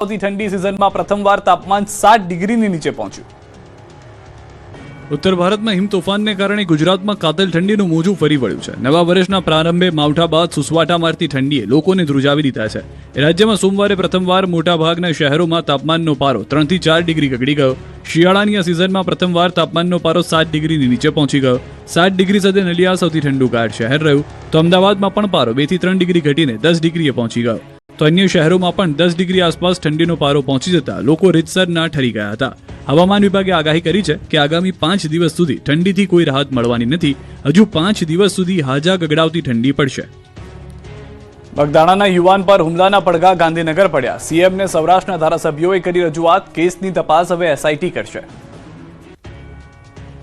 ઠંડી સિઝનમાં પ્રથમવાર તાપમાન સાત ડિગ્રીની નીચે પહોંચ્યું. ઉત્તર ભારતમાં હિમ તોફાનને કારણે ગુજરાતમાં કાતલ ઠંડીનું મોજું ફરી વળ્યું છે. નવા વર્ષના પ્રારંભે માવઠા બાદ સુસવાટા મારતી ઠંડીએ લોકોને ધ્રુજાવી દીધા છે. રાજ્યમાં સોમવારે પ્રથમવાર મોટાભાગના શહેરોમાં તાપમાનનો પારો ત્રણથી ચાર ડિગ્રી ગગડી ગયો. શિયાળાની આ સિઝનમાં પ્રથમવાર તાપમાનનો પારો સાત ડિગ્રીની નીચે પહોંચી ગયો. સાત ડિગ્રી સાથે નલિયા સૌથી ઠંડુગાર શહેર રહ્યું. તો અમદાવાદમાં પણ પારો બેથી ત્રણ ડિગ્રી ઘટીને દસ ડિગ્રીએ પહોંચી ગયો. તો અન્ય શહેરોમાં પણ દસ ડિગ્રી આસપાસ ઠંડીનો પારો પહોંચી જતા લોકો રીતસરના ઠરી ગયા હતા. હવામાન વિભાગે આગાહી કરી છે કે આગામી પાંચ દિવસ સુધી ઠંડીથી કોઈ રાહત મળવાની નથી. હજુ પાંચ દિવસ સુધી હાજા ગગડાવતી ઠંડી પડશે. બગદાણાના યુવાન પર હુમલાના પડઘા ગાંધીનગર પડ્યા. સીએમને સૌરાષ્ટ્રના ધારાસભ્યોએ કરી રજૂઆત. કેસની તપાસ હવે એસઆઈટી કરશે.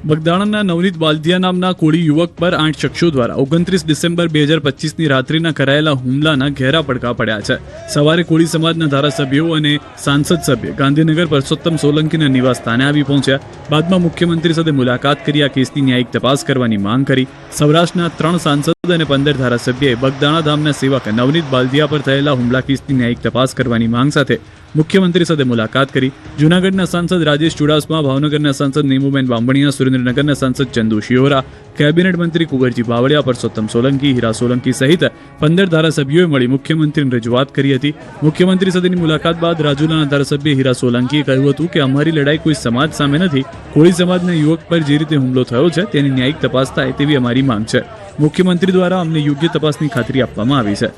બગદાણાના નવનીત બાલદિયા નામના કોળી યુવક પર આઠ શખ્સો દ્વારા ઓગણત્રીસ ડિસેમ્બર બે હજાર પચીસની રાત્રિના કરાયેલા હુમલાના ઘેરા પડકા પડ્યા છે. સવારે કોળી સમાજના ધારાસભ્યો અને સાંસદ સભ્ય ગાંધીનગર પરસોત્તમ સોલંકીના નિવાસ સ્થાને આવી પહોંચ્યા. બાદમાં મુખ્યમંત્રી સાથે મુલાકાત કરી આ કેસની ન્યાયિક તપાસ કરવાની માંગ કરી. સૌરાષ્ટ્રના ત્રણ સાંસદ અને પંદર ધારાસભ્યએ બગદાણા ધામના સેવક નવનીત બાલદિયા પર થયેલા હુમલા કેસની ન્યાયિક તપાસ કરવાની માંગ સાથે મુખ્યમંત્રી સાથે મુલાકાત કરી. જૂનાગઢના સાંસદ રાજેશ ચુડાસમા, ભાવનગરના સાંસદ નીમુબેન બાંભણિયા સુરેન્દ્રનગરના સાંસદ ચંદુ શિયોરા કેબિનેટ મંત્રી કુંવરજી બાવળિયા, પરસોત્તમ સોલંકી, હીરા સોલંકી સહિત પંદર ધારાસભ્યોએ મળી મુખ્યમંત્રીને રજૂઆત કરી હતી. મુખ્યમંત્રી સાથેની મુલાકાત બાદ રાજુલાના ધારાસભ્ય હીરા સોલંકીએ કહ્યું હતું કે, અમારી લડાઈ કોઈ સમાજ સામે નથી. કોળી સમાજના યુવક પર જે રીતે હુમલો થયો છે, તેની ન્યાયિક તપાસ થાય તેવી અમારી માંગ છે. મુખ્યમંત્રી દ્વારા અમને યોગ્ય તપાસની ખાતરી આપવામાં આવી છે.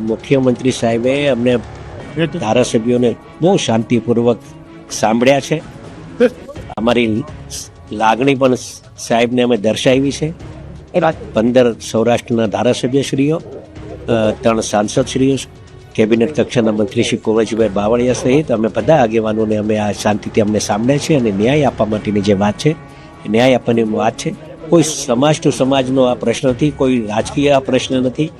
મુખ્યમંત્રી સાહેબે અમને ધારાસભ્યોને બહુ શાંતિપૂર્વક સાંભળ્યા છે. અમારી લાગણી પણ સાહેબને અમે દર્શાવી છે. પંદર સૌરાષ્ટ્રના ધારાસભ્યશ્રીઓ ત્રણ સાંસદશ્રીઓ કેબિનેટ કક્ષાના મંત્રી શ્રી કુંવરજીભાઈ બાવળિયા સહિત અમે બધા આગેવાનોને અમે આ શાંતિથી અમને સાંભળ્યા છે અને ન્યાય આપવા માટેની જે વાત છે ન્યાય આપવાની વાત છે. કોઈ સમાજ ટુ સમાજનો આ પ્રશ્ન નથી કોઈ રાજકીય આ પ્રશ્ન નથી.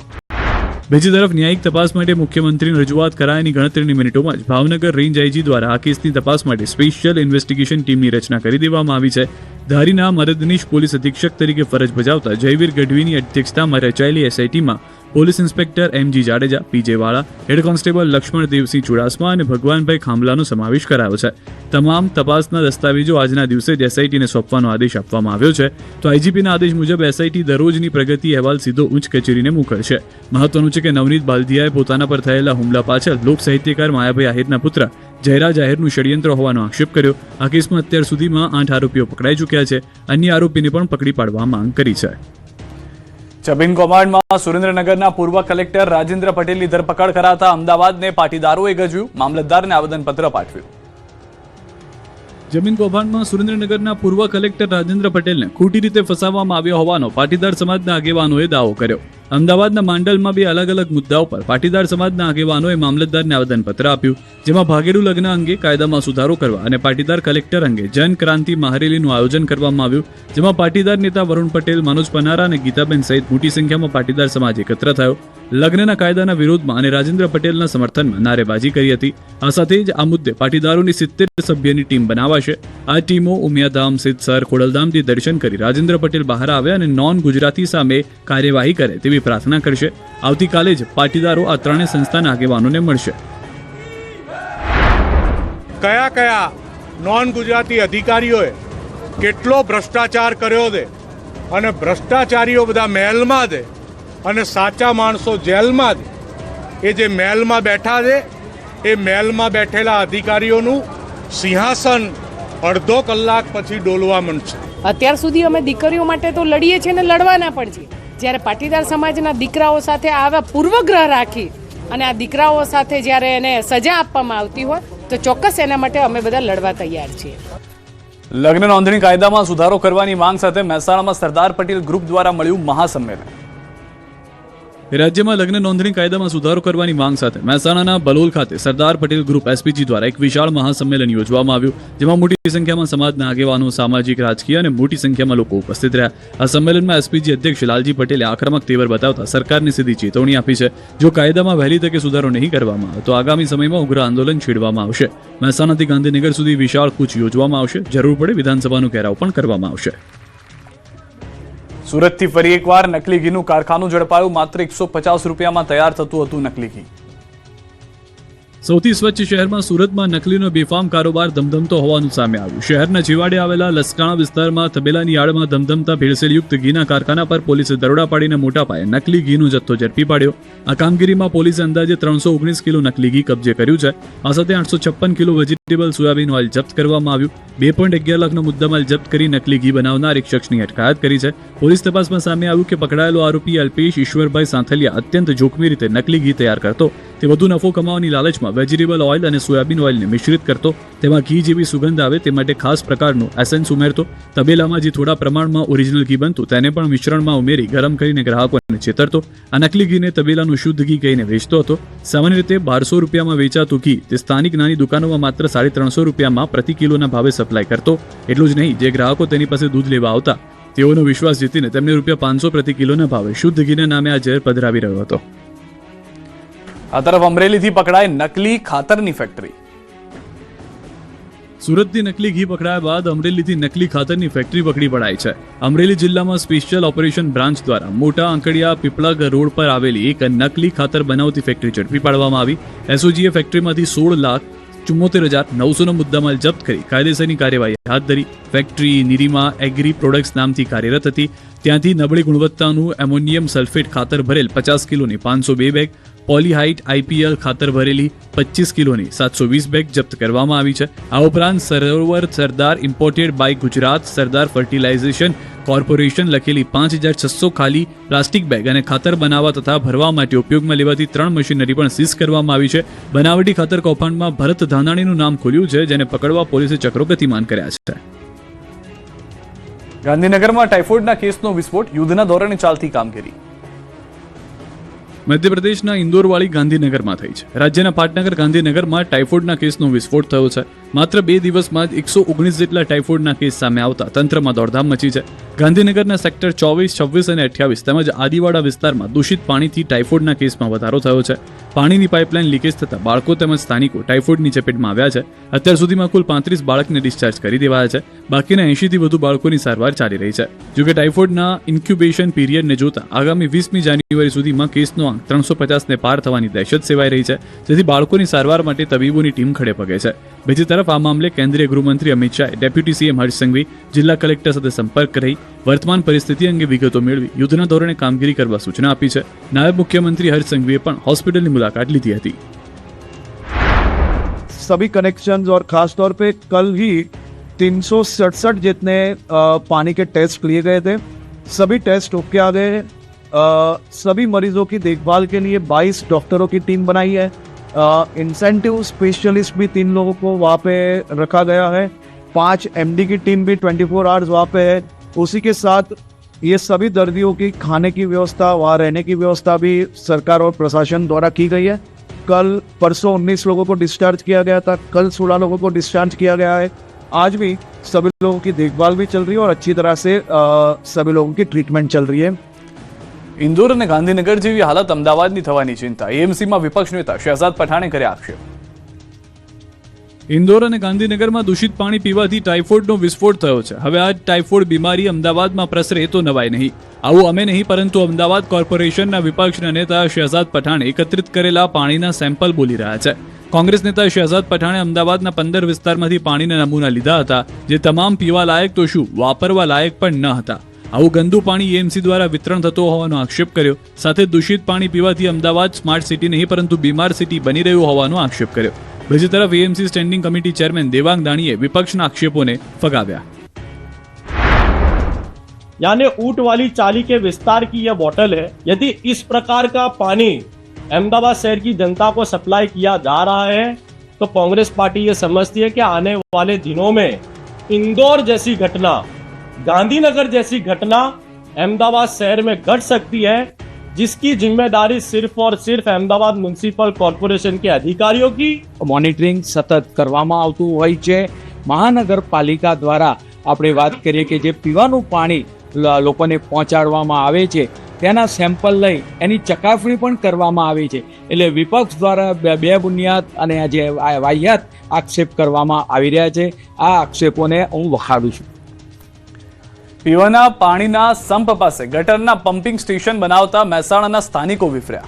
બીજી તરફ ન્યાયિક તપાસ માટે મુખ્યમંત્રીની રજૂઆત કરાયાની ગણતરીની મિનિટોમાં જ ભાવનગર રેન્જ આઈજી દ્વારા આ કેસની તપાસ માટે સ્પેશિયલ ઇન્વેસ્ટિગેશન ટીમની રચના કરી દેવામાં આવી છે. ધારીના મદદનીશ પોલીસ અધિક્ષક તરીકે ફરજ બજાવતા જયવીર ગઢવીની અધ્યક્ષતામાં રચાયેલી એસઆઈટીમાં police inspector MG Jadeja PJ Vala, head constable Laxman Devsinh Chudasama અને ભગવાનભાઈ ખાંભલાનો સમાવેશ કરાયો છે. તમામ તપાસના દસ્તાવેજો આજના દિવસે જ એસઆઈટીને સોંપવાનો આદેશ આપવામાં આવ્યો છે. તો આઈજીપીના આદેશ મુજબ એસઆઈટી દરરોજની પ્રગતિ અહેવાલ સીધો ઉચ્ચ કચેરીને મોકલશે. મહત્વનું છે કે નવનીત બાલદિયાએ પોતાના પર થયેલા હુમલા પાછળ લોક સાહિત્યકાર માયાભાઈ આહિરના પુત્ર જયરાજ આહિરનું ષડયંત્ર હોવાનો આક્ષેપ કર્યો. આ કેસમાં અત્યાર સુધીમાં આઠ આરોપીઓ પકડાઈ ચૂક્યા છે. અન્ય આરોપીને પણ પકડી પાડવા માંગ કરી છે. જબીન કૌભાંડમાં સુરેન્દ્રનગરના પૂર્વ કલેક્ટર રાજેન્દ્ર પટેલની ધરપકડ કરાતા અમદાવાદને પાટીદારોએ ગજવ્યું મામલતદારને આવેદનપત્ર પાઠવ્યું. જમીન કૌભાંડમાં સુરેન્દ્રનગરના પૂર્વ કલેક્ટર રાજેન્દ્ર પટેલને ખોટી રીતે ફસાવવામાં આવ્યો હોવાનો પાટીદાર સમાજના આગેવાનોએ દાવો કર્યો. અમદાવાદના માંડલમાં બે અલગ અલગ મુદ્દાઓ પર પાટીદાર સમાજના આગેવાનોએ મામલતદારને આવેદનપત્ર આપ્યું, જેમાં ભાગેડુ લગ્ન અંગે કાયદામાં સુધારો કરવા અને પાટીદાર કલેક્ટર અંગે જન મહારેલીનું આયોજન કરવામાં આવ્યું, જેમાં પાટીદાર નેતા વરુણ પટેલ, મનોજ પનારા અને ગીતાબેન સહિત મોટી સંખ્યામાં પાટીદાર સમાજ એકત્ર થયો. લગ્નના કાયદાના વિરોધમાં અને રાજેન્દ્ર પટેલના સમર્થનમાં નારેબાજી કરી હતી. આ સાથે જ આ મુદ્દે પાટીદારોની સિત્તેર સભ્યની ટીમ બનાવાશે. આ ટીમો ઉમિયાધામ, સિદ્ધસર, ખોડલધામથી દર્શન કરી રાજેન્દ્ર પટેલ બહાર આવે અને નોન ગુજરાતી સામે કાર્યવાહી કરે તેવી પ્રાર્થના કરશે. આવતીકાલે જ પાટીદારો આ ત્રણેય સંસ્થાના આગેવાનોને મળશે. કયા કયા નોન ગુજરાતી અધિકારીઓએ કેટલો ભ્રષ્ટાચાર કર્યો છે અને ભ્રષ્ટાચારીઓ બધા મહેલમાં છે અને સાચા માણસો જેલમાં છે એ જે મહેલમાં બેઠા છે એ મહેલમાં બેઠેલા અધિકારીઓનું સિંહાસન અડધો કલાક પછી ડોલવા મંડશે. અત્યાર સુધી અમે દીકરીઓ માટે તો લડીએ છીએ ને લડવાના પણ છીએ. જ્યારે પાટીદાર સમાજના દીકરાઓ સાથે આવા પૂર્વગ્રહ રાખી અને આ દીકરાઓ સાથે જ્યારે એને સજા આપવામાં આવતી હોય, તો ચોક્કસ એના માટે અમે બધા લડવા તૈયાર છીએ. લગ્ન નોંધણી કાયદામાં સુધારો કરવાની માંગ સાથે મહેસાણામાં સરદાર પટેલ ગ્રુપ દ્વારા મળ્યું મહાસંમેલન. રાજ્યમાં લગ્ન નોંધણી કાયદામાં સુધારો કરવાની માંગ સાથે મહેસાણાના બલોલ ખાતે સરદાર પટેલ ગ્રુપ એસપીજી દ્વારા એક વિશાળ મહાસંમેલન યોજવામાં આવ્યું, જેમાં મોટી સંખ્યામાં સમાજના આગેવાનો, સામાજિક, રાજકીય અને મોટી સંખ્યામાં લોકો ઉપસ્થિત રહ્યા. આ સંમેલનમાં એસપીજી અધ્યક્ષ લાલજી પટેલે આક્રમક તેવર બતાવતા સરકારને સીધી ચેતવણી આપી છે, જો કાયદામાં વહેલી તકે સુધારો નહીં કરવામાં આવે, તો આગામી સમયમાં ઉગ્ર આંદોલન છેડવામાં આવશે. મહેસાણાથી ગાંધીનગર સુધી વિશાળ કૂચ યોજવામાં આવશે. જરૂર પડે વિધાનસભાનો ઘેરાવ પણ કરવામાં આવશે. સુરતથી ફરી એકવાર નકલી ઘીનું કારખાનું ઝડપાયું. માત્ર એકસો પચાસ રૂપિયામાં તૈયાર થતું હતું નકલી ઘી. સૌથી સ્વચ્છ શહેરમાં સુરતમાં નકલીનો બેફામ કારોબાર ધમધમતો હોવાનું સામે આવ્યું. શહેરના જીવાડે આવેલા લસકાણા વિસ્તારમાં તબેલાની આડમાં ધમધમતા ભેળસેળયુક્ત ઘીના કારખાના પર પોલીસે દરોડા પાડીને મોટા પાયે નકલી ઘીનો જથ્થો ઝડપી પાડ્યો. આ કામગીરીમાં પોલીસે અંદાજે ત્રણસો ઓગણીસ કિલો નકલી ઘી કબજે કર્યું છે. આ સાથે આઠસો છપ્પન કિલો વેજીટેબલ સોયાબીન ઓઇલ જપ્ત કરવામાં આવ્યું. બે પોઈન્ટ અગિયાર લાખનો મુદ્દામાલ જપ્ત કરી નકલી ઘી બનાવનાર એક શખ્સની અટકાયત કરી છે. પોલીસ તપાસમાં સામે આવ્યું કે પકડાયેલો આરોપી અલ્પેશ ઈશ્વરભાઈ સાંથલિયા અત્યંત જોખમી રીતે નકલી ઘી તૈયાર કરતો તે વધુ નફો કમાવાની લાલચમાં વેજીટેબલ ઓઇલ અને સોયાબીન ઓઇલને મિશ્રિત કરતો, તેમાં ઘી જેવી સુગંધ આવે તે માટે ખાસ પ્રકારનું એસેન્સ ઉમેરતો. તબેલામાં જે થોડા પ્રમાણમાં ઓરિજિનલ ઘી બનતું, તેને પણ મિશ્રણમાં ઉમેરી ગરમ કરીને ગ્રાહકોને છેતરતો આ નકલી ઘીને તબેલાનું શુદ્ધ ઘી કહીને વેચતો હતો. સામાન્ય રીતે બારસો રૂપિયામાં વેચાતું ઘી તે સ્થાનિક નાની દુકાનોમાં માત્ર સાડી ત્રણસો રૂપિયામાં પ્રતિ કિલોના ભાવે સપ્લાય કરતો. એટલું જ નહીં, જે ગ્રાહકો તેની પાસે દૂધ લેવા આવતા, તેઓનો વિશ્વાસ જીતીને તેમને રૂપિયા પાંચસો પ્રતિ કિલોના ભાવે શુદ્ધ ઘીના નામે આ ઝેર પધરાવી રહ્યો હતો. આ તરફ અમરેલીથી પકડાય નકલી ખાતરની ફેક્ટરી સુરતથી નકલી ઘી પકડાયા બાદ અમરેલીથી નકલી ખાતરની ફેક્ટરી પકડી પડાઈ છે. અમરેલી જિલ્લામાં સ્પેશિયલ ઓપરેશન બ્રાન્ચ દ્વારા મોટા આંકડિયા પીપળગ રોડ પર આવેલી એક નકલી ખાતર બનાવતી ફેક્ટરી ઝડપી પાડવામાં આવી. એસઓજીએ ફેક્ટરીમાંથી સોળ લાખ ચુમ્મોતેર હજાર નવસોનો મુદ્દામાલ જપ્ત કરી કાયદેસરની કાર્યવાહી હાથ ધરી. ફેક્ટરી નિરીમા એગ્રી પ્રોડક્ટ્સ નામથી કાર્યરત હતી. ત્યાંથી નબળી ગુણવત્તાનું એમોનિયમ સલ્ફેટ ખાતર ભરેલ પચાસ કિલોની પાંચસો બે બેગ પોલીહાઇટ આઈપીએલ ખાતર ભરેલી પચીસ કિલોની સાતસો વીસ બેગ જપ્ત કરવામાં આવી છે. આ ઉપરાંત Sarovar Sardar imported by Gujarat Sardar fertilization corporation લખેલી પાંચ હજાર છસો ખાલી પ્લાસ્ટિક બેગ અને ખાતર બનાવવા તથા ભરવા માટે ઉપયોગમાં લેવાતી ત્રણ મશીનરી પણ સીઝ કરવામાં આવી છે. બનાવટી ખાતર કૌભાંડમાં ભરત ધાનાણીનું નામ ખુલ્યું છે, જેને પકડવા પોલીસે ચક્રો ગતિમાન કર્યા છે. ગાંધીનગરમાં ટાઇફોઇડના કેસનો વિસ્ફોટ યુદ્ધના ધોરણે ચાલતી કામગીરી. મધ્યપ્રદેશના ઇન્દોરવાળી ગાંધીનગરમાં થઈ છે. રાજ્યના પાટનગર ગાંધીનગરમાં ટાઇફોઇડના કેસનો વિસ્ફોટ થયો છે. માત્ર બે દિવસમાં જ એકસો ઓગણીસ જેટલા ટાઇફોઇડના કેસ સામે આવતા તંત્રમાં દોડધામ મચી છે. ગાંધીનગરના સેક્ટર ચોવીસ, છવ્વીસ અને અઠ્યાવીસ તેમજ આદિવાડા વિસ્તારમાં દૂષિત પાણીથી ટાઇફોઇડના કેસમાં વધારો થયો છે. પાણીની પાઇપલાઇન લીકેજ થતાં બાળકો તેમજ સ્થાનિકો ટાઇફોઇડની ચપેટમાં આવ્યા છે. અત્યાર સુધીમાં કુલ પાંત્રીસ બાળકને ડિસ્ચાર્જ કરી દેવાયા છે. બાકીના એંશીથી વધુ બાળકોની સારવાર ચાલી રહી છે. જોકે ટાઇફોઇડના ઇન્ક્યુબેશન પીરિયડને જોતા આગામી વીસમી જાન્યુઆરી સુધીમાં કેસનો આંક ત્રણસો પચાસને પાર થવાની દહેશત સેવાઈ રહી છે જેથી બાળકોની સારવાર માટે તબીબોની ટીમ ખડે પગે છે બીજી તરફ આ મામલે કેન્દ્રીય ગૃહમંત્રી અમિત શાહે ડેપ્યુટી સીએમ હર્ષ સંઘવી જિલ્લા કલેક્ટર સાથે સંપર્ક રહી વર્તમાન પરિસ્થિતિ અંગે વિગતો મેળવી યુદ્ધના ધોરણે કામગીરી કરવા સૂચના આપી છે નાયબ મુખ્યમંત્રી હર્ષ સંઘવીએ પણ હોસ્પિટલની મુલાકાત લીધી હતી सभी कनेक्शंस और खास तौर पे कल ही तीन जितने अ, पानी के टेस्ट लिए गए थे सभी टेस्ट ओके आ गए हैं अ, सभी मरीजों की देखभाल के लिए 22 डॉक्टरों की टीम बनाई है। इंसेंटिव स्पेशलिस्ट भी तीन लोगों को वहाँ पे रखा गया है। पाँच एमडी की टीम भी 24 फोर आवर्स वहाँ पे है। उसी के साथ ये सभी दर्दियों की खाने की व्यवस्था वहाँ रहने की व्यवस्था भी सरकार और प्रशासन द्वारा की गई है। कल परसों 19 लोगों को डिस्चार्ज किया गया था। कल 16 लोगों को डिस्चार्ज किया गया है। आज भी सभी लोगों की देखभाल भी चल रही है और अच्छी तरह से अ, सभी लोगों की ट्रीटमेंट चल रही है। ઇન્દોર અને ગાંધીનગર જેવી હાલત અમદાવાદની થવાની ચિંતા. એએમસીમાં વિપક્ષ નેતા શહેજાદ પઠાણે કર્યા આક્ષેપ. ઇન્દોર અને ગાંધીનગરમાં દૂષિત પાણી પીવાથી ટાઇફોઇડનો વિસ્ફોટ થયો છે. હવે આ ટાઇફોઇડ બીમારી અમદાવાદમાં પ્રસરે તો નવાય નહીં. આવું અમે નહીં, પરંતુ અમદાવાદ કોર્પોરેશનના વિપક્ષના નેતા શહેજાદ પઠાણ એકત્રિત કરેલા પાણીના સેમ્પલ બોલી રહ્યા છે. કોંગ્રેસ નેતા શહેજાદ પઠાણે અમદાવાદના પંદર વિસ્તારમાંથી પાણીના નમૂના લીધા હતા. જે તમામ પીવા લાયક તો શું વાપરવા લાયક પણ ન હતા. આવું ગંદુ પાણી એએમસી દ્વારા વિતરણ થતો હોવાનો આક્ષેપ કર્યો સાથે દૂષિત પાણી પીવાથી અમદાવાદ સ્માર્ટ સિટી નહીં પરંતુ બીમાર સિટી બની રહ્યું હોવાનો આક્ષેપ કર્યો બીજી તરફ AMC standing committee chairman Devang દાણીએ વિપક્ષના આક્ષેપોને ફગાવ્યા यानी ऊंट वाली चाली के विस्तार की यह बोतल है यदि इस प्रकार का पानी अहमदाबाद शहर की जनता को सप्लाई किया जा रहा है तो कांग्रेस पार्टी ये समझती है कि आने वाले दिनों में इंदौर जैसी घटना गांधीनगर जैसी घटना अहमदाबाद शहर में घट सकती है जिसकी जिम्मेदारी सिर्फ और सिर्फ अहमदाबाद म्युनिसिपल कॉरपोरेशन के अधिकारियों की મોનિટરિંગ સતત કરવામાં આવતું હોય છે મહાનગરપાલિકા દ્વારા આપણે વાત કરીએ કે જે પીવાનું પાણી લ- લોકોને પહોંચાડવામાં આવે છે તેના સેમ્પલ લઈ એની ચકાસણી પણ કરવામાં આવે છે એટલે વિપક્ષ દ્વારા બે બે બુનિયાદ અને આ જે આ વાહિયાત આક્ષેપ કરવામાં આવી રહ્યા છે આ આક્ષેપોને હું વખાડું છું પીવાના પાણીના સંપ પાસે ગટરના પમ્પિંગ સ્ટેશન બનાવતા મહેસાણાના સ્થાનિકો વિફર્યા.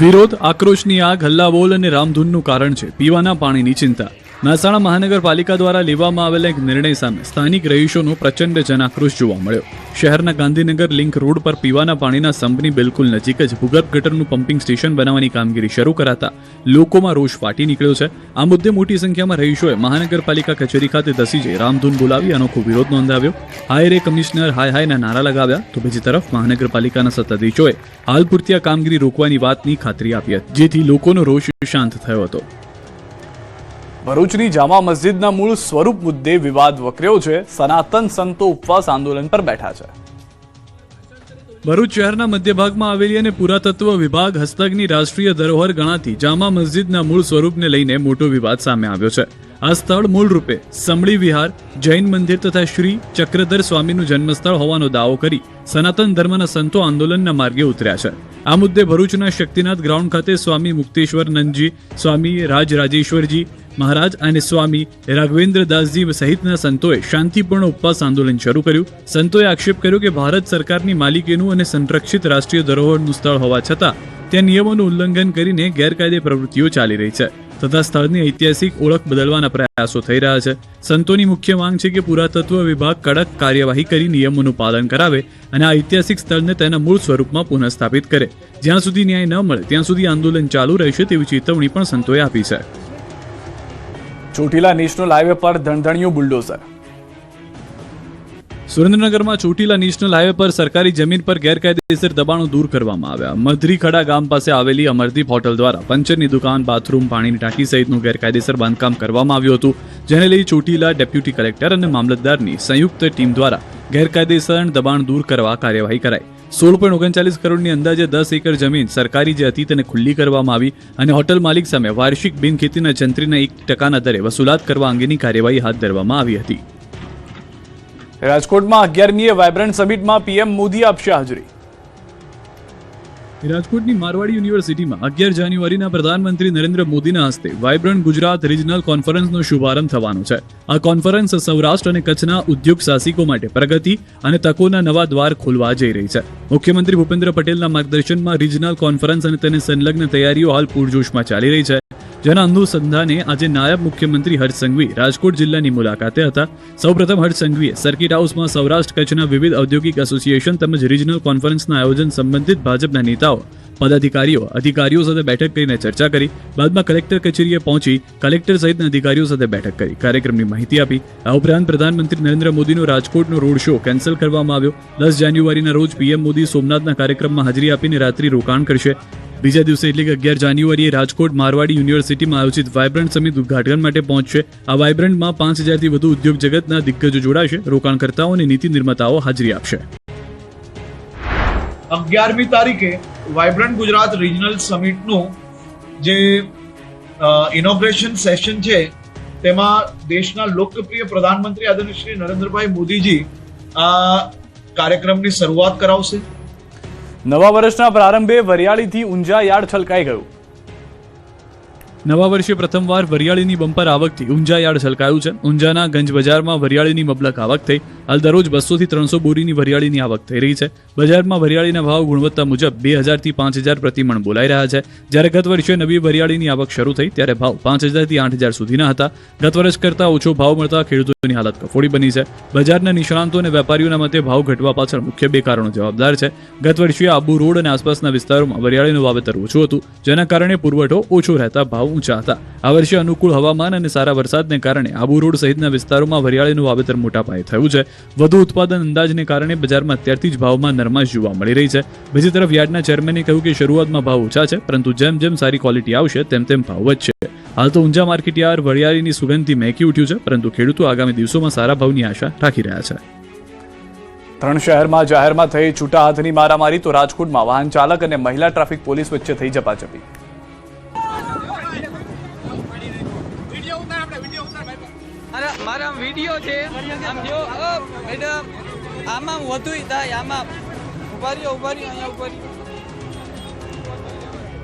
વિરોધ, આક્રોશની આગ, હલ્લાબોલ અને રામધૂનનું કારણ છે પીવાના પાણીની ચિંતા. મહેસાણા મહાનગરપાલિકા દ્વારા લેવામાં આવેલા એક નિર્ણય સામે સ્થાનિક રહીશોનો પ્રચંડ જનાક્રોશ જોવા મળ્યો. શહેરના ગાંધીનગર લિંક રોડ પર પીવાના પાણીના સંપની બિલકુલ નજીક જ ભૂગર્ભ ગટરનું પમ્પિંગ સ્ટેશન બનાવવાની કામગીરી શરૂ કરાતા લોકોમાં રોષ ફાટી નીકળ્યો છે. આ મુદ્દે મોટી સંખ્યામાં રહીશોએ મહાનગરપાલિકા કચેરી ખાતે ધસી જઈ રામધૂન બોલાવી અનોખો વિરોધ નોંધાવ્યો. હાય રે કમિશનર, હાય હાયના નારા લગાવ્યા. તો બીજી તરફ મહાનગરપાલિકાના સત્તાધીશોએ હાલ પૂરતી આ કામગીરી રોકવાની વાતની ખાતરી આપી હતી, જેથી લોકોનો રોષ શાંત થયો હતો. ભરૂચની જામા મસ્જિદના મૂળ સ્વરૂપ મુદ્દે વિવાદ વકર્યો છે. સનાતન સંતો ઉપવાસ આંદોલન પર બેઠા છે. ભરૂચ શહેરના મધ્ય ભાગમાં આવેલી અને પુરાતત્વ વિભાગ હસ્તકની રાષ્ટ્રીય ધરોહર ગણાતી જામા મસ્જિદના મૂળ સ્વરૂપને લઈને મોટો વિવાદ સામે આવ્યો છે. આ સ્થળ મૂળ રૂપે સમળી વિહાર, જૈન મંદિર તથા શ્રી ચક્રધર સ્વામીનું જન્મસ્થળ હોવાનો દાવો કરી સનાતન ધર્મના સંતો આંદોલનના માર્ગે ઉતર્યા છે. આ મુદ્દે ભરૂચના શક્તિનાથ ગ્રાઉન્ડ ખાતે સ્વામી મુક્તેશ્વર નંદજી, સ્વામી રાજરાજેશ્વરજી મહારાજ અને સ્વામી રાઘવેન્દ્ર દાસજી સહિતના સંતોએ શાંતિપૂર્ણ ઉપવાસ આંદોલન શરૂ કર્યું. સંતોએ આક્ષેપ કર્યો કે ભારત સરકારની માલિકીનું અને સંરક્ષિત રાષ્ટ્રીય ધરોહરનું સ્થળ હોવા છતાં ત્યાં નિયમોનું ઉલ્લંઘન કરીને ગેરકાયદે પ્રવૃત્તિઓ ચાલી રહી છે. તથા સ્થળની ઐતિહાસિક ઓળખ બદલવાના પ્રયાસો થઈ રહ્યા છે. સંતોની મુખ્ય માંગ છે કે પુરાતત્વ વિભાગ કડક કાર્યવાહી કરી નિયમોનું પાલન કરાવે અને આ ઐતિહાસિક સ્થળને તેના મૂળ સ્વરૂપમાં પુનઃસ્થાપિત કરે. જ્યાં સુધી ન્યાય ન મળે, ત્યાં સુધી આંદોલન ચાલુ રહેશે તેવી ચેતવણી પણ સંતોએ આપી છે. ચોટીલા નેશનલ હાઈવે પર ધણધણિયું બુલડોઝર સુરેન્દ્રનગરમાં ચોટીલા નેશનલ હાઈવે પર સરકારી જમીન પર ગેરકાયદેસર દબાણો દૂર કરવામાં આવ્યા. મધરીખડા ગામ પાસે આવેલી અમરદીપ હોટલ દ્વારા પંચરની દુકાન, બાથરૂમ, પાણીની ટાંકી સહિતનું ગેરકાયદેસર બાંધકામ કરવામાં આવ્યું હતું. જેને લઈ ચોટીલા ડેપ્યુટી કલેક્ટર અને મામલતદારની સંયુક્ત ટીમ દ્વારા ગેરકાયદેસર દબાણ દૂર કરવા કાર્યવાહી કરાઈ. સોળ પોઈન્ટ ઓગણચાલીસ કરોડની અંદાજે દસ એકર જમીન સરકારી જે હતી તેને ખુલ્લી કરવામાં આવી અને હોટલ માલિક સામે વાર્ષિક બિનખેતીના જંત્રીના એક ટકાના દરે વસૂલાત કરવા અંગેની કાર્યવાહી હાથ ધરવામાં આવી હતી. રાજકોટમાં અગિયારમીએ વાયબ્રન્ટ સમિટમાં પીએમ મોદી આપશે હાજરી. રાજકોટની મારવાડી યુનિવર્સિટીમાં અગિયાર જાન્યુઆરીના પ્રધાનમંત્રી નરેન્દ્ર મોદીના હસ્તે વાયબ્રન્ટ ગુજરાત રિજનલ કોન્ફરન્સનો શુભારંભ થવાનો છે. આ કોન્ફરન્સ સૌરાષ્ટ્ર અને કચ્છના ઉદ્યોગ સાહસિકો માટે પ્રગતિ અને તકોના નવા દ્વાર ખોલવા જઈ રહી છે. મુખ્યમંત્રી ભૂપેન્દ્ર પટેલના માર્ગદર્શનમાં રિજનલ કોન્ફરન્સ અને તેને સંલગ્ન તૈયારીઓ હાલ પૂરજોશમાં ચાલી રહી છે. જેના અનુસંધાને આજે નાયબ મુખ્યમંત્રી હર્ષ સંઘવી રાજકોટ જિલ્લાની મુલાકાતે હતા. સૌપ્રથમ હર્ષ સંઘવીએ સર્કિટ હાઉસમાં સૌરાષ્ટ્ર કચ્છના વિવિધ ઔદ્યોગિક એસોસિએશન તેમજ રિજનલ કોન્ફરન્સના આયોજન સંબંધિત ભાજપના નેતાઓ, પદાધિકારીઓ, અધિકારીઓ સાથે બેઠક કરીને ચર્ચા કરી. બાદમાં કલેક્ટર કચેરીએ પહોંચી કલેક્ટર સહિતના અધિકારીઓ સાથે બેઠક કરી. કાર્યક્રમની માહિતી આપી. આ ઉપરાંત પ્રધાનમંત્રી નરેન્દ્ર મોદીનો રાજકોટનો રોડ શો કેન્સલ કરવામાં આવ્યો. દસ જાન્યુઆરીના રોજ પીએમ મોદી સોમનાથના કાર્યક્રમમાં હાજરી આપીને રાત્રિ રોકાણ કરશે. બીજા દિવસે એટલે કે અગિયાર જાન્યુઆરીએ રાજકોટ મારવાડી યુનિવર્સિટીમાં આયોજિત વાયબ્રન્ટ સમિત ઉદઘાટન માટે પહોંચશે. આ વાયબ્રન્ટમાં પાંચ હજારથી વધુ ઉદ્યોગ જગતના દિગ્ગજો જોડાશે. રોકાણકર્તાઓ અને નીતિ નિર્માતાઓ હાજરી આપશે. અગિયારમી તારીખે વાયબ્રન્ટ ગુજરાત રિજનલ સમિટનું જે ઇનોગ્રેશન સેશન છે, તેમાં દેશના લોકપ્રિય પ્રધાનમંત્રી આદરણીય શ્રી નરેન્દ્રભાઈ મોદીજી આ કાર્યક્રમની શરૂઆત કરાવશે. નવા વર્ષના પ્રારંભે વરિયાળીથી ઊંઝા યાર્ડ છલકાઈ ગયું. નવા વર્ષે પ્રથમવાર વરિયાળીની બમ્પર આવકથી ઊંઝા યાર્ડ છલકાયું છે. ઊંઝાના ગંજ બજારમાં વરિયાળીની મબલક આવક થઈ. હાલ દરરોજ બસોથી ત્રણસો બોરીની વરિયાળીની આવક થઈ રહી છે. બજારમાં વરિયાળીના ભાવ ગુણવત્તા મુજબ બે હજારથી પાંચ હજાર પ્રતિમણ બોલાઈ રહ્યા છે. જ્યારે ગત વર્ષે નવી વરિયાળીની આવક શરૂ થઈ, ત્યારે ભાવ પાંચ હજારથી આઠ હજાર સુધીના હતા. ગત વર્ષ કરતાં ઓછો ભાવ મળતા ખેડૂતોની હાલત કફોડી બની છે. બજારના નિષ્ણાંતો અને વેપારીઓના મતે ભાવ ઘટવા પાછળ મુખ્ય બે કારણો જવાબદાર છે. ગત વર્ષે આબુ રોડ અને આસપાસના વિસ્તારોમાં વરિયાળીનું વાવેતર ઓછું હતું, જેના કારણે પુરવઠો ઓછો રહેતા ભાવ ઊંચા હતા આ વર્ષે અનુકૂળ હવામાન અને સારા વરસાદને કારણે આબુ રોડ સહિતના વિસ્તારોમાં વરિયાળીનું વાવેતર મોટા પાયે થયું છે. વધુ ઉત્પાદન અંદાજને કારણે બજારમાં અત્યારથી જ ભાવમાં નરમાશ જોવા મળી રહી છે. બીજી તરફ યાર્ડના ચેરમેને કહ્યું કે શરૂઆતમાં ભાવ ઓછા છે, પરંતુ જેમ જેમ સારી ક્વોલિટી આવશે, તેમ તેમ ભાવ વધશે. હાલ તો ઊંઝા માર્કેટ યાર્ડ વરિયાળીની સુગંધથી મહેકી ઉઠ્યું છે, પરંતુ ખેડૂતો આગામી દિવસોમાં સારા ભાવની આશા રાખી રહ્યા છે. ત્રણ શહેરમાં જાહેરમાં થઈ છૂટા હાથની મારામારી તો રાજકોટમાં વાહન ચાલક અને મહિલા ટ્રાફિક પોલીસ વચ્ચે થઈ ઝપાઝપી વીડિયો છે. આમ જો મેડમ, આમાં વધુ થાય, આમાં. ઊભા રહ્યો અહીંયા ઊભા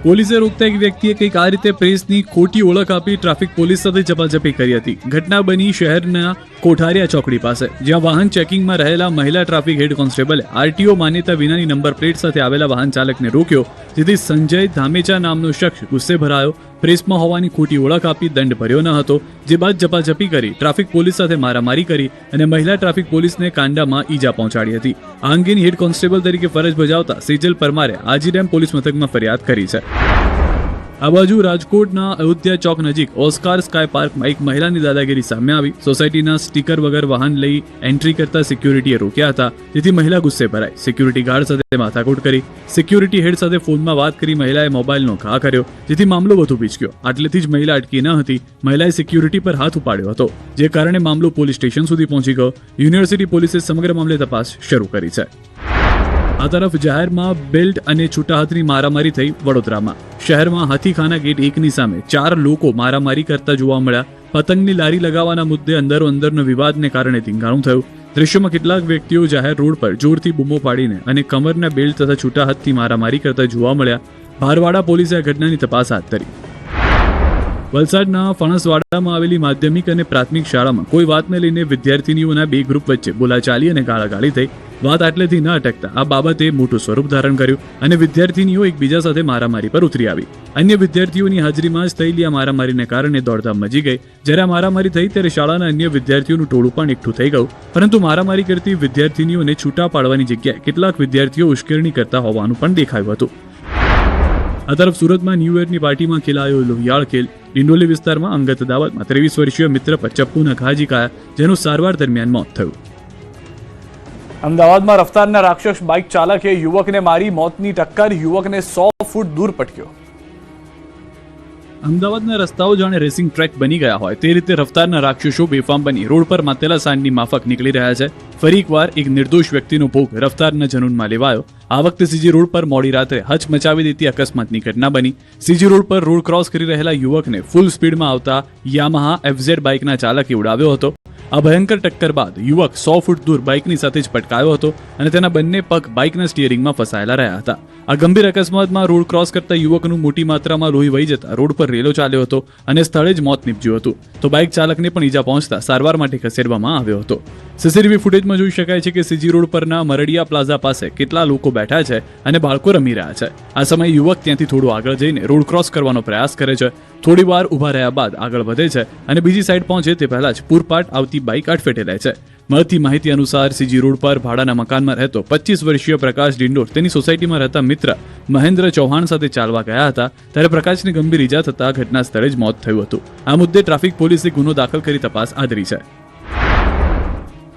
પોલીસે રોકતા એક વ્યક્તિએ કંઈક આ રીતે પ્રેસની ખોટી ઓળખ આપી ટ્રાફિક પોલીસ સાથે જપાજપી કરી હતી. ઘટના બની શહેરના કોઠારિયા ચોકડી પાસે, જ્યાં વાહન ચેકિંગમાં રહેલા મહિલા ટ્રાફિક હેડ કોન્સ્ટેબલે આરટીઓ માન્યતા વિનાની નંબર પ્લેટ સાથે આવેલા વાહન ચાલકને રોક્યો, જેથી સંજય ધામેચા નામનો શખ્સ ગુસ્સે ભરાયો પ્રેસમાં હોવાની ખોટી ઓળખ આપી દંડ ભર્યો ન હતો, જે બાદ જપાજપી કરી, ટ્રાફિક પોલીસ સાથે મારામારી કરી અને મહિલા ટ્રાફિક પોલીસને કાંડામાં ઈજા પહોંચાડી હતી. આ અંગેની હેડ કોન્સ્ટેબલ તરીકે ફરજ બજાવતા સેજલ પરમારે આજીરેમ પોલીસ મથકમાં ફરિયાદ કરી છે. આ બાજુ રાજકોટના અયોધ્યા ચોક નજીક ઓસ્કાર સ્કાય પાર્કમાં એક મહિલાની દાદાગીરી સામે આવી. સોસાયટીના સ્ટીકર વગર વાહન લઈ એન્ટ્રી કરતા સિક્યુરિટીએ રોક્યા હતા. જેથી મહિલા ગુસ્સે ભરાઈ. સિક્યુરિટી ગાર્ડ સાથે માથાકૂટ કરી, સિક્યુરિટી હેડ સાથે ફોનમાં વાત કરી મહિલાએ મોબાઈલનો ઘા કર્યો, જેથી મામલો વધુ પીચક્યો આટલેથી જ મહિલા અટકી ન હતી. મહિલાએ સિક્યુરિટી પર હાથ ઉપાડ્યો હતો, જે કારણે મામલો પોલીસ સ્ટેશન સુધી પહોંચી ગયો. યુનિવર્સિટી પોલીસે સમગ્ર મામલે તપાસ શરૂ કરી છે. આ તરફ જાહેરમાં બેલ્ટ અને છૂટા હાથની મારામારી થઈ વડોદરામાં. શહેરમાં હાથીખાના ગેટ એકની સામે ચાર લોકો મારામારી કરતા જોવા મળ્યા. પતંગની લારી લગાવવાના મુદ્દે અંદરો અંદરનો વિવાદને કારણે ધીંગાણું થયું. દ્રશ્યમાં કેટલાક વ્યક્તિઓ જાહેર રોડ પર જોરથી બૂમો પાડીને અને કમરના બેલ્ટ તથા છૂટા હાથથી મારામારી કરતા જોવા મળ્યા. ભારવાડા પોલીસે આ ઘટનાની તપાસ હાથ ધરી. વલસાડના ફણસવાડામાં આવેલી માધ્યમિક અને પ્રાથમિક શાળામાં કોઈ વાતને લઈને વિદ્યાર્થીનીઓના બે ગ્રુપ વચ્ચે બોલાચાલી અને ગાળાગાળી થઈ. વાત આટલેથી ન અટકતા આ બાબતે મોટું સ્વરૂપ ધારણ કર્યું અને વિદ્યાર્થીનીઓ એકબીજા સાથે મારામારી પર ઉતરી આવી. અન્ય વિદ્યાર્થીઓની હાજરીમાં જ થયેલી આ મારામારીને કારણે દોડધામ મચી ગઈ. જ્યારે આ મારામારી થઈ ત્યારે શાળાના અન્ય વિદ્યાર્થીઓનું ટોળું પણ એકઠું થઈ ગયું. પરંતુ મારામારી કરતી વિદ્યાર્થીનીઓને છૂટા પાડવાની જગ્યાએ કેટલાક વિદ્યાર્થીઓ ઉશ્કેરણી કરતા હોવાનું પણ દેખાયું હતું. આ તરફ સુરતમાં ન્યૂ યરની પાર્ટીમાં ખેલાયો લોહિયાળ ખેલ ડિંડોલી વિસ્તારમાં અંગત દાવતમાં ત્રેવીસ વર્ષીય મિત્ર પર ચપ્પુના ઘા ઝીકાયા જેનું સારવાર દરમિયાન મોત થયું. અમદાવાદમાં રફતારના રાક્ષસ બાઇક ચાલકે યુવકને મારી મોતની ટક્કર. યુવકને સો ફૂટ દૂર પટક્યો અમદાવાદના રસ્તાઓ જાણે રેસિંગ ટ્રેક બની ગયા હોય. તે રીતે રફતારના રાક્ષસો બેફામ બની રોડ પર માતેલા સાંજની માફક નીકળી રહ્યા છે. ફરી એકવાર એક નિર્દોષ વ્યક્તિનો ભોગ રફતારના જનૂનમાં લેવાયો. આ વખતે સીજી રોડ પર મોડી રાત્રે હચ મચાવી દેતી અકસ્માતની ઘટના બની. સીજી રોડ પર રોડ ક્રોસ કરી રહેલા યુવકને ફૂલ સ્પીડમાં આવતા યામાહા એફઝેડ બાઇકના ચાલકે ઉડાવ્યો હતો. આ ભયંકર ટક્કર બાદ યુવક સો ફૂટ દૂર બાઇકની સાથે જ પટકાયો હતો અને તેના બંને પગ બાઇકના સ્ટીયરિંગમાં ફસાયેલા રહ્યા હતા. આ ગંભીર અકસ્માતમાં રોડ ક્રોસ કરતા યુવકનું મોટી માત્રામાં લોહી વહી જતા રોડ પર રેલો ચાલ્યો હતો અને સ્થળે જ મોત નીપજ્યું હતું. તો બાઇક ચાલકને પણ ઈજા પહોંચતા સારવાર માટે ખસેડવામાં આવ્યો હતો. સીસીટીવી ફૂટેજમાં જોઈ શકાય છે કે સીજી રોડ પરના મરડિયા પ્લાઝા પાસે કેટલા લોકો બેઠા છે અને બાળકો રમી રહ્યા છે. આ સમયે યુવક ત્યાંથી થોડું આગળ જઈને રોડ ક્રોસ કરવાનો પ્રયાસ કરે છે થોડી વાર ઊભા રહ્યા બાદ આગળ વધે છે અને બીજી સાઈડ પહોંચે તે પહેલા જ પૂરપાટ આવતી બાઇક અટફેટે લે છે. મળતી માહિતી અનુસાર સીજી રોડ પર ભાડાના મકાનમાં રહેતો પચીસ વર્ષીય પ્રકાશ ડિંડોર તેની સોસાયટીમાં રહેતા મિત્ર મહેન્દ્ર ચૌહાણ સાથે ચાલવા ગયા હતા ત્યારે પ્રકાશને ગંભીર ઈજા થતા ઘટના સ્થળે જ મોત થયું હતું. આ મુદ્દે ટ્રાફિક પોલીસે ગુનો દાખલ કરી તપાસ આદરી છે.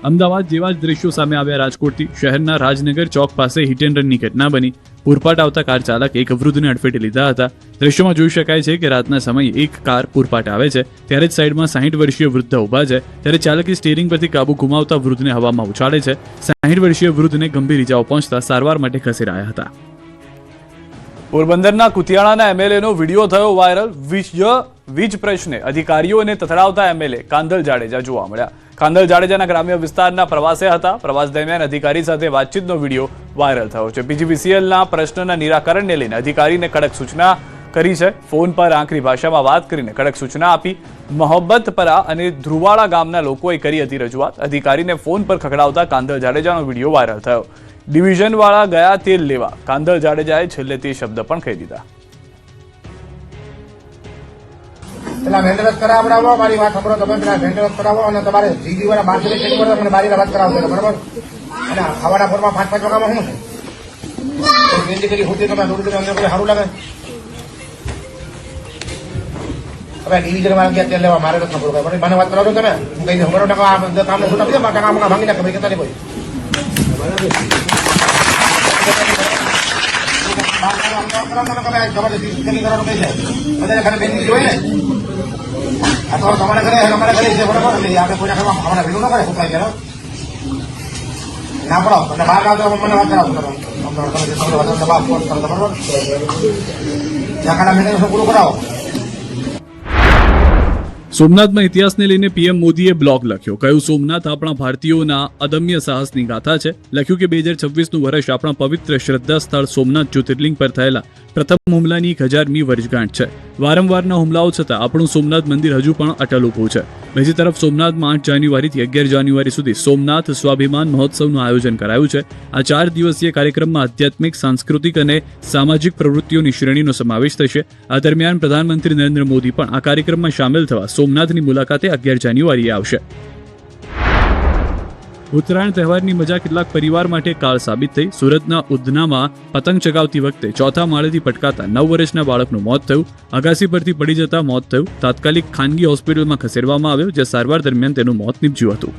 અમદાવાદ જેવા જ દ્રશ્યો સામે આવ્યા રાજકોટથી. શહેરના રાજનગર ચોક પાસે હિટ એન્ડ રનની ઘટના બની. પૂરપાટ આવતા કાર ચાલક એક વૃદ્ધને અડફેટે લીધા હતા. દ્રશ્યોમાં જોઈ શકાય છે કે રાતના સમયે એક કાર પૂરપાટ આવે છે. ત્યારે જ સાઈડમાં સાહીઠ વર્ષીય વૃદ્ધ ઊભા છે. ત્યારે ચાલકે સ્ટેરિંગ પરથી કાબુ ગુમાવતા વૃદ્ધને હવામાં ઉછાળે છે. સાહીઠ વર્ષીય વૃદ્ધને ગંભીર ઇજાઓ પહોંચતા સારવાર માટે ખસેડાયા હતા. પોરબંદરના કુતિયાણાના એમએલએનો વીડિયો થયો વાયરલ. વીજ વીજ પ્રશ્ને. અધિકારીઓને તથડાવતા એમએલએ કાંદલ જાડેજા જોવા મળ્યા. કાંદલ જાડેજાના ગ્રામ્ય વિસ્તારના પ્રવાસે હતા. પ્રવાસ દરમિયાન અધિકારી સાથે વાતચીતનો વીડિયો વાયરલ થયો છે. પીજીવીસીએલના પ્રશ્નના નિરાકરણને લઈને અધિકારીને કડક સૂચના કરી છે. ફોન પર આંખની ભાષામાં વાત કરીને કડક સૂચના આપી મોહબ્બતપરા અને ધ્રુવાડા ગામના લોકોએ કરી હતી રજૂઆત. અધિકારીને ફોન પર ખખડાવતા કાંદલ જાડેજાનો વીડિયો વાયરલ થયો. ડિવિઝનવાળા ગયા તેલ લેવા. કાંદલ જાડેજાએ છેલ્લે તે શબ્દ પણ કહી દીધા. પેલા વેન્ડરસ કરાવડાવો મારી વાત સાંભળો, તમે પેલા વેન્ડરસ કરાવો અને તમારે જીજી વાળા બાર ચેક કરો મને બારી વાત કરાવો બરાબર? અને ખાવાના ફોરમાં પાંચ પાંચ વાગ્યામાં શું? છે વેન્ડી કરી તમે અંદર કરી સારું લાગે? હવે ડિવિઝન વાળા તેલ લેવા, મારે નથી ખબર મને વાત કરાવજો તમે? કહી દઉં છૂટા પડી જાય ટકા ભાંગી નાખે, ભાઈ કેટલા કોઈ. આ તો તમારા ઘરે અમારા ઘરે છે. બરોબર આપણે કોઈના ઘરમાં અમારા ભેગું ન કરે ઉપાય કરો ના પડો અને બહાર આવતો મને વાત કરાવો કરો તમે દબાવ ફોર્સ કરો બરોબર ત્યાં કાના મેન્ટેનન્સ પૂરું કરાવો સોમનાથમાં ઇતિહાસને લઈને પીએમ મોદીએ બ્લોગ લખ્યો. કહ્યું, સોમનાથ આપણા ભારતીયોના અદમ્ય સાહસની ગાથા છે. લખ્યું કે, બે હજાર છવ્વીસનું વર્ષ આપણા પવિત્ર શ્રદ્ધા સ્થળ સોમનાથ જ્યોતિર્લિંગ પર થયેલા પ્રથમ હુમલાની એક હજારમી વર્ષગાંઠ છે. વારંવારના હુમલાઓ છતાં આપણું સોમનાથ મંદિર હજુ પણ અટલ ઊભું છે. બીજી તરફ સોમનાથમાં આઠ જાન્યુઆરીથી અગિયાર જાન્યુઆરી સુધી સોમનાથ સ્વાભિમાન મહોત્સવનું આયોજન કરાયું છે. આ ચાર દિવસીય કાર્યક્રમમાં આધ્યાત્મિક, સાંસ્કૃતિક અને સામાજિક પ્રવૃત્તિઓની શ્રેણીનો સમાવેશ થશે. આ દરમિયાન પ્રધાનમંત્રી નરેન્દ્ર મોદી પણ આ કાર્યક્રમમાં સામેલ થવા સોમનાથની મુલાકાતે અગિયાર જાન્યુઆરીએ આવશે. ઉત્તરાયણ તહેવારની મજા કેટલાક પરિવાર માટે કાળ સાબિત થઈ. સુરતના ઉધનામાં પતંગ ચગાવતી વખતે ચોથા માળેથી પટકાતા નવ વર્ષના બાળકનું મોત થયું. અગાસી પરથી પડી જતા મોત થયું. તાત્કાલિક ખાનગી હોસ્પિટલમાં ખસેડવામાં આવ્યો જે સારવાર દરમિયાન તેનું મોત નીપજ્યું હતું.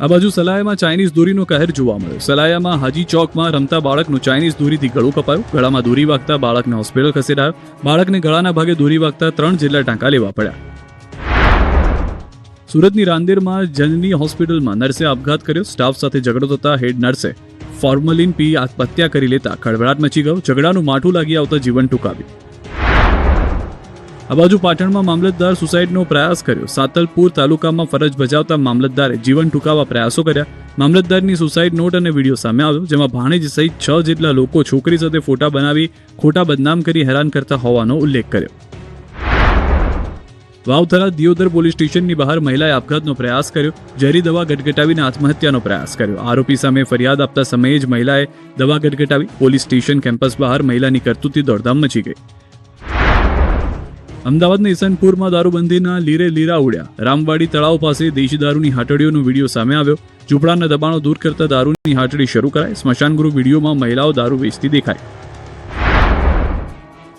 આ બાજુ સલાયામાં ચાઇનીઝ દોરીનો કહેર જોવા મળ્યો. સલાયામાં હાજી ચોકમાં રમતા બાળકનું ચાઇનીઝ દોરીથી ગળું કપાયું. ગળામાં દોરી વાગતા બાળકને હોસ્પિટલ ખસેડાયો. બાળકને ગળાના ભાગે દોરી વાગતા ત્રણ જેટલા ટાંકા લેવા પડ્યા. સુરતની રાંદેરમાં જનની હોસ્પિટલમાં નર્સે આપઘાત કર્યો. સ્ટાફ સાથે ઝઘડો થતા હેડ નર્સે ફોર્મલિન પી આત્મહત્યા કરી લેતા ખળભળાટ મચી ગયો. ઝઘડાનું માઠું લાગી આવતા જીવન ટૂંકાવ્યું. આ બાજુ પાટણમાં મામલતદાર સુસાઇડનો પ્રયાસ કર્યો. સાતલપુર તાલુકામાં ફરજ બજાવતા મામલતદારે જીવન ટૂંકાવા પ્રયાસો કર્યા. મામલતદારની સુસાઇડ નોટ અને વીડિયો સામે આવ્યો, જેમાં ભાણેજ સહિત છ જેટલા લોકો છોકરી સાથે ફોટા બનાવી ખોટા બદનામ કરી હેરાન કરતા હોવાનો ઉલ્લેખ કર્યો. વાવથરા દિયોદર પોલીસ સ્ટેશનની બહાર મહિલાએ આપઘાતનો પ્રયાસ કર્યો. ઝેરી દવા ગટગટાવીને આત્મહત્યાનો પ્રયાસ કર્યો. આરોપી સામે ફરિયાદ આપતા સમયે જ મહિલાએ દવા ગટગટાવી પોલીસ સ્ટેશન કેમ્પસ બહાર મહિલાની કરતૂતી દોડધામ મચી ગઈ. અમદાવાદના ઈસનપુરમાં દારૂબંધીના લીરે લીરા ઉડ્યા. રામવાડી તળાવ પાસે દેશી દારૂની હાટડીઓનો વીડિયો સામે આવ્યો. ઝૂંપડાના દબાણો દૂર કરતા દારૂની હાટડી શરૂ કરાઈ. સ્મશાનગૃહ વિડીયોમાં મહિલાઓ દારૂ વેચતી દેખાય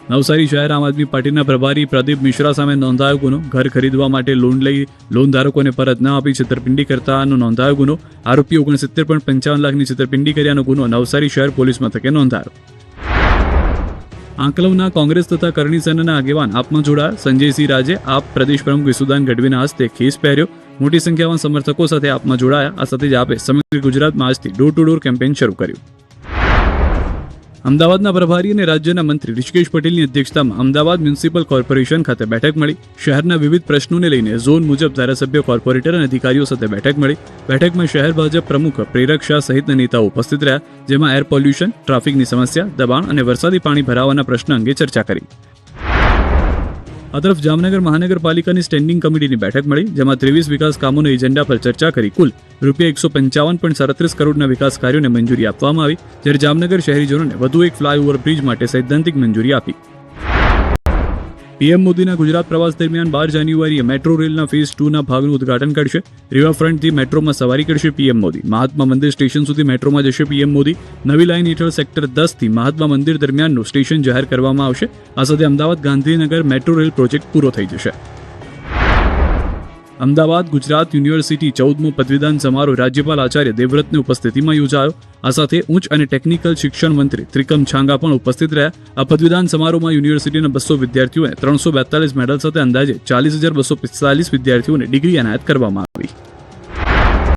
નવસારી શહેર આમ આદમી પાર્ટીના પ્રભારી પ્રદીપ મિશ્રા સામે નોંધાયો ગુનો. ઘર ખરીદવા માટે લોન લઈ લોન ધારકોને પરત ન આપી છેતરપિંડી કરતાનો નોંધાયો ગુનો. આરોપી ઓગણસિત્તેર પોઈન્ટ પંચાવન લાખની છેતરપિંડી કર્યાનો ગુનો નવસારી શહેર પોલીસ મથકે નોંધાયો. આંકલવના કોંગ્રેસ તથા કરણી સેનાના આગેવાન આપમાં જોડાયા. સંજયસિંહ રાજે આપ પ્રદેશ પ્રમુખ વિસુદાન ગઢવીના હસ્તે ખેસ પહેર્યો. મોટી સંખ્યામાં સમર્થકો સાથે આપમાં જોડાયા. આ સાથે જ આપે સમગ્ર ગુજરાતમાં આજથી ડોર ટુ ડોર કેમ્પેન શરૂ કર્યું. અમદાવાદના પ્રભારી અને રાજ્યના મંત્રી ઋષિકેશ પટેલની અધ્યક્ષતામાં અમદાવાદ મ્યુનિસિપલ કોર્પોરેશન ખાતે બેઠક મળી. શહેરના વિવિધ પ્રશ્નોને લઈને ઝોન મુજબ ધારાસભ્ય, કોર્પોરેટર અને અધિકારીઓ સાથે બેઠક મળી. બેઠકમાં શહેર ભાજપ પ્રમુખ, પ્રેરક શાહ સહિતના નેતાઓ ઉપસ્થિત રહ્યા, જેમાં એર પોલ્યુશન, ટ્રાફિકની સમસ્યા, દબાણ અને વરસાદી પાણી ભરાવાના પ્રશ્ન અંગે ચર્ચા કરી. આ તરફ જામનગર મહાનગરપાલિકાની સ્ટેન્ડિંગ કમિટીની બેઠક મળી, જેમાં ત્રેવીસ વિકાસ કામોના એજન્ડા પર ચર્ચા કરી. કુલ રૂપિયા એકસો પંચાવન પોઈન્ટ સાડત્રીસ કરોડના વિકાસ કાર્યોને મંજૂરી આપવામાં આવી, જ્યારે જામનગર શહેરીજનોને વધુ એક ફ્લાયઓવર બ્રિજ માટે સૈદ્ધાંતિક મંજૂરી આપી. પીએમ મોદીના ગુજરાત પ્રવાસ દરમિયાન બાર જાન્યુઆરીએ મેટ્રો રેલના ફેઝ ટુના ભાગનું ઉદઘાટન કરશે. રિવરફ્રન્ટથી મેટ્રોમાં સવારી કરશે પીએમ મોદી. મહાત્મા મંદિર સ્ટેશન સુધી મેટ્રોમાં જશે પીએમ મોદી. નવી લાઇન હેઠળ સેક્ટર દસથી મહાત્મા મંદિર દરમિયાનનું સ્ટેશન જાહેર કરવામાં આવશે. આ સાથે Ahmedabad Gandhinagar metro rail project પૂરો થઈ જશે. અમદાવાદ ગુજરાત યુનિવર્સિટી ચૌદમો પદવીદાન સમારોહ રાજ્યપાલ આચાર્ય દેવવ્રતની ઉપસ્થિતિમાં યોજાયો. આ સાથે ઉચ્ચ અને ટેકનિકલ શિક્ષણ મંત્રી ત્રિકમ છાંગા પણ ઉપસ્થિત રહ્યા. આ પદવીદાન સમારોહમાં યુનિવર્સિટીના બસો વિદ્યાર્થીઓને ત્રણસો બેતાલીસ મેડલ સાથે અંદાજે ચાલીસ હજાર બસો પિસ્તાલીસ વિદ્યાર્થીઓને ડિગ્રી એનાયત કરવામાં આવી.